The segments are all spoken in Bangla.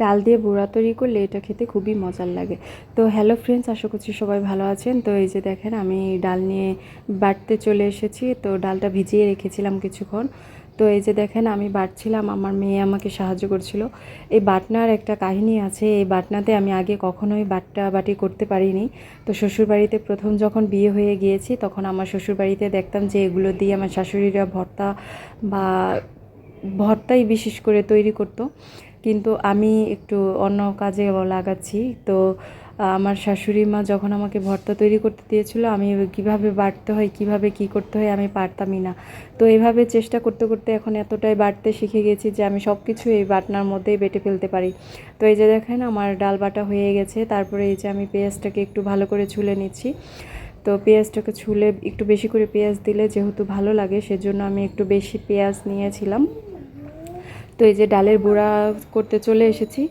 ডাল দিয়ে বড়া তৈরি করলে এটা খেতে খুবই মজার লাগে। তো হ্যালো ফ্রেন্ডস আশা করছি সবাই ভালো আছেন। তো এই যে দেখেন, আমি ডাল নিয়ে বাটতে চলে এসেছি। তো ডালটা ভিজিয়ে রেখেছিলাম কিছুক্ষণ। তো এই যে দেখেন, আমি বাটছিলাম আমার মেয়ে আমাকে সাহায্য করছিল। এই বাটনার একটা কাহিনী আছে, এই বাটনাতে আমি আগে কখনোই বাটটা বাটি করতে পারিনি। তো শ্বশুরবাড়িতে প্রথম যখন বিয়ে হয়ে গিয়েছি, তখন আমার শ্বশুরবাড়িতে দেখতাম যে এগুলো দিয়ে আমার শাশুড়িরা ভর্তা বা ভর্তাই বিশেষ করে তৈরি করতো। কিন্তু আমি একটু অন্য কাজে লাগাচ্ছি। তো আমার শাশুড়ি মা যখন আমাকে ভর্তা তৈরি করতে দিয়েছিল, আমি কীভাবে বাটতে হয়, কীভাবে কি করতে হয় আমি পারতামই না। তো এইভাবে চেষ্টা করতে করতে এখন এতটাই বাটতে শিখে গেছি যে আমি সব কিছু এই বাটনার মধ্যেই বেটে ফেলতে পারি। তো এই যে দেখেন আমার ডাল বাটা হয়ে গেছে, তারপরে এই যে আমি পেঁয়াজটাকে একটু ভালো করে ছুলে নিচ্ছি। তো পেঁয়াজটাকে ছুলে একটু বেশি করে পেঁয়াজ দিলে যেহেতু ভালো লাগে, সেজন্য আমি একটু বেশি পেঁয়াজ নিয়েছিলাম। তো এই যে ডালের বড়া করতে চলে এসেছি।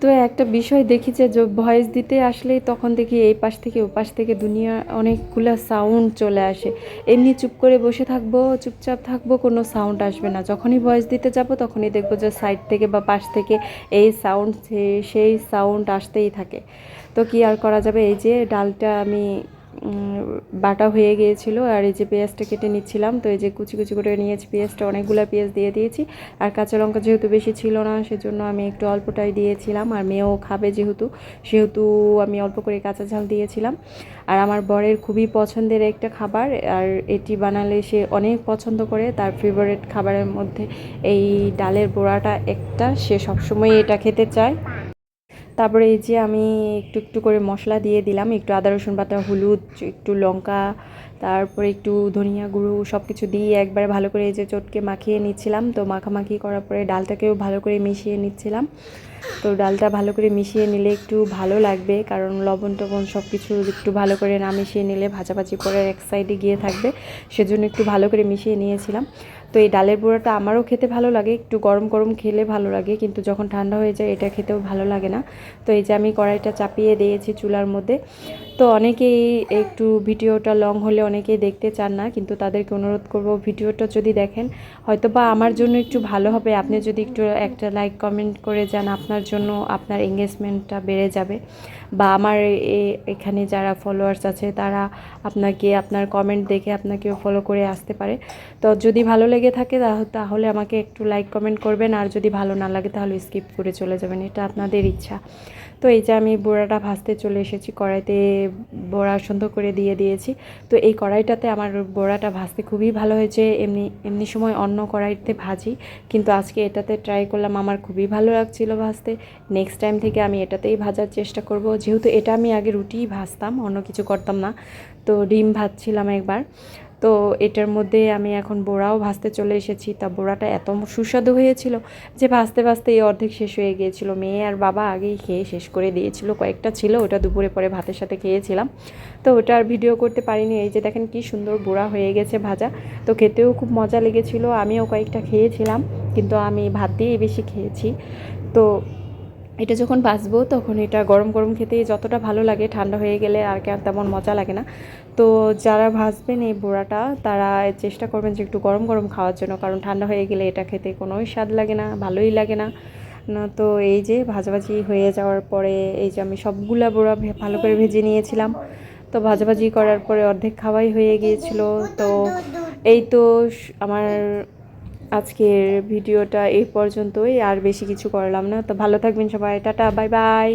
তো একটা বিষয় দেখি যে ভয়েস দিতে আসলেই তখন দেখি এই পাশ থেকে ও পাশ থেকে দুনিয়া অনেকগুলো সাউন্ড চলে আসে। এমনি চুপ করে বসে থাকব, চুপচাপ থাকব, কোনো সাউন্ড আসবে না। যখনই ভয়েস দিতে যাব, তখনই দেখব যে সাইড থেকে বা পাশ থেকে এই সাউন্ড সেই সাউন্ড আসতেই থাকে। তো কি আর করা যাবে? এই যে ডালটা আমি বাটা হয়ে গিয়েছিল আর এই যে পেঁয়াজটা কেটে নিচ্ছিলাম, তো এই যে কুচি কুচি করে নিয়েছি পেঁয়াজটা, অনেকগুলো পেঁয়াজ দিয়ে দিয়েছি। আর কাঁচা লঙ্কা যেহেতু বেশি ছিল না, সেজন্য আমি একটু অল্পটাই দিয়েছিলাম। আর মেয়েও খাবে যেহেতু, সেহেতু আমি অল্প করে কাঁচা ঝাল দিয়েছিলাম। আর আমার বরের খুবই পছন্দের একটা খাবার, আর এটি বানালে সে অনেক পছন্দ করে। তার ফেভারিট খাবারের মধ্যে এই ডালের বড়াটা একটা। সে সবসময় এটা খেতে চায়। তারপরে এই যে আমি একটু একটু করে মশলা দিয়ে দিলাম, একটু আদা রসুন বাটা, হলুদ, একটু লঙ্কা তারপরে একটু ধনিয়া গুঁড়ো সব কিছু দিয়ে একবারে ভালো করে এই যে চটকে মাখিয়ে নিচ্ছিলাম। তো মাখামাখি করার পরে ডালটাকেও ভালো করে মিশিয়ে নিচ্ছিলাম। তো ডালটা ভালো করে মিশিয়ে নিলে একটু ভালো লাগবে, কারণ লবণ টবণ সব কিছু একটু ভালো করে না মিশিয়ে নিলে ভাজাভাজি করে এক সাইডে গিয়ে থাকবে। সেজন্য একটু ভালো করে মিশিয়ে নিয়েছিলাম। তো এই ডালের বড়াটা আমারও খেতে ভালো লাগে, একটু গরম গরম খেলে ভালো লাগে, কিন্তু যখন ঠান্ডা হয়ে যায় এটা খেতেও ভালো লাগে না। তো এই যে আমি কড়াইটা চাপিয়ে দিয়েছি চুলার মধ্যে। তো অনেকেই একটু ভিডিওটা লং হলে অনেকেই দেখতে চান না, কিন্তু তাদেরকে অনুরোধ করব ভিডিওটা যদি দেখেন হয়তো বা আমার জন্য একটু ভালো হবে। আপনি যদি একটু একটা লাইক কমেন্ট করে যান, আপনার জন্য আপনার এঙ্গেজমেন্টটা বেড়ে যাবে। বা আমার এখানে যারা ফলোয়ার্স আছে, তারা আপনাকে, আপনার কমেন্ট দেখে আপনাকেও ফলো করে আসতে পারে। তো যদি ভালো লেগে থাকে, তাহ- তাহলে আমাকে একটু লাইক কমেন্ট করবেন। আর যদি ভালো না লাগে, তাহলে স্কিপ করে চলে যাবেন। এটা আপনাদের ইচ্ছা। তো এই যে আমি বড়াটা ভাজতে চলে এসেছি, কড়াইতে বড়া সুন্দর করে দিয়ে দিয়েছি। তো এই কড়াইটাতে আমার বড়াটা ভাজতে খুবই ভালো হয়েছে। এমনি এমনি সময় অন্য কড়াইতে ভাজি, কিন্তু আজকে এটাতে ট্রাই করলাম, আমার খুবই ভালো লাগছিল ভাজতে। নেক্সট টাইম থেকে আমি এটাতেই ভাজার চেষ্টা করব। যেহেতু এটা আমি আগে রুটিই ভাজতাম, অন্য কিছু করতাম না। তো ডিম ভাজছিলাম একবার। তো এটার মধ্যে আমি এখন বোড়াও ভাজতে চলে এসেছি। তা বোড়াটা এত সুস্বাদু হয়েছিল যে ভাজতে ভাজতে এই অর্ধেক শেষ হয়ে গিয়েছিল। মেয়ে আর বাবা আগেই খেয়ে শেষ করে দিয়েছিল। কয়েকটা ছিল, ওটা দুপুরে পরে ভাতের সাথে খেয়েছিলাম। তো ওটা আর ভিডিও করতে পারিনি। এই যে দেখেন কি সুন্দর বোড়া হয়ে গেছে ভাজা। তো খেতেও খুব মজা লেগেছিল। আমিও কয়েকটা খেয়েছিলাম, কিন্তু আমি ভাত দিয়েই বেশি খেয়েছি। তো এটা যখন ভাজবো তখন এটা গরম গরম খেতে যতটা ভালো লাগে, ঠান্ডা হয়ে গেলে আর কে- তেমন মজা লাগে না। তো যারা ভাজবেন এই বোড়াটা, তারা চেষ্টা করবেন যে একটু গরম গরম খাওয়ার জন্য, কারণ ঠান্ডা হয়ে গেলে এটা খেতে কোনোই স্বাদ লাগে না, ভালোই লাগে না। না, তো এই যে ভাজাভাজি হয়ে যাওয়ার পরে এই যে আমি সবগুলা বোড়া ভালো করে ভেজে নিয়েছিলাম। তো ভাজাভাজি করার পরে অর্ধেক খাওয়াই হয়ে গিয়েছিল। তো এই তো আমার আজকের ভিডিওটা এই পর্যন্তই, আর বেশি কিছু করলাম না। তো ভালো থাকবেন সবাই। Tata bye bye